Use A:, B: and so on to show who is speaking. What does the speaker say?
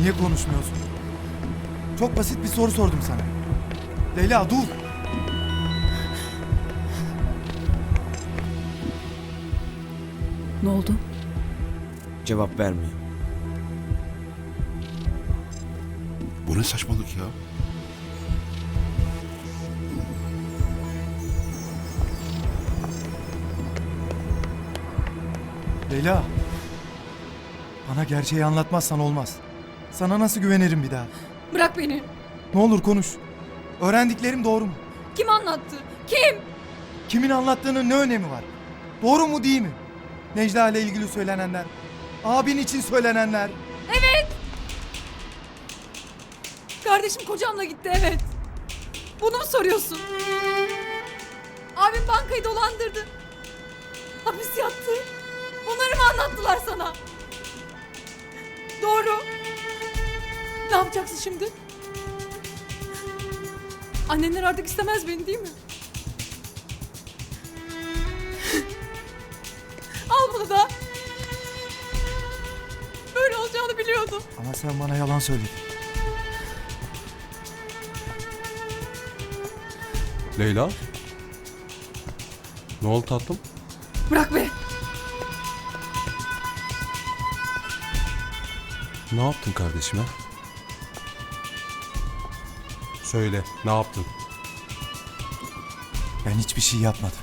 A: Niye konuşmuyorsun? Çok basit bir soru sordum sana. Leyla dur.
B: Ne oldu?
C: Cevap vermiyor.
D: Bu ne saçmalık ya?
A: Leyla. Bana gerçeği anlatmazsan olmaz. Sana nasıl güvenirim bir daha?
B: Bırak beni.
A: Ne olur konuş. Öğrendiklerim doğru mu?
B: Kim anlattı? Kim?
A: Kimin anlattığının ne önemi var? Doğru mu değil mi? Necla ile ilgili söylenenler. Abin için söylenenler.
B: Kardeşim kocamla gitti evet. Bunu mu soruyorsun? Abim bankayı dolandırdı. Hapis yattı. Bunları mı anlattılar sana? Doğru. Ne yapacaksın şimdi? Annenler artık istemez beni değil mi? Al bunu da. Böyle olacağını biliyordum.
A: Ama sen bana yalan söyledin.
E: Leyla? Ne oldu tatlım?
B: Bırak be.
E: Ne yaptın kardeşime? Söyle, ne yaptın?
A: Ben hiçbir şey yapmadım.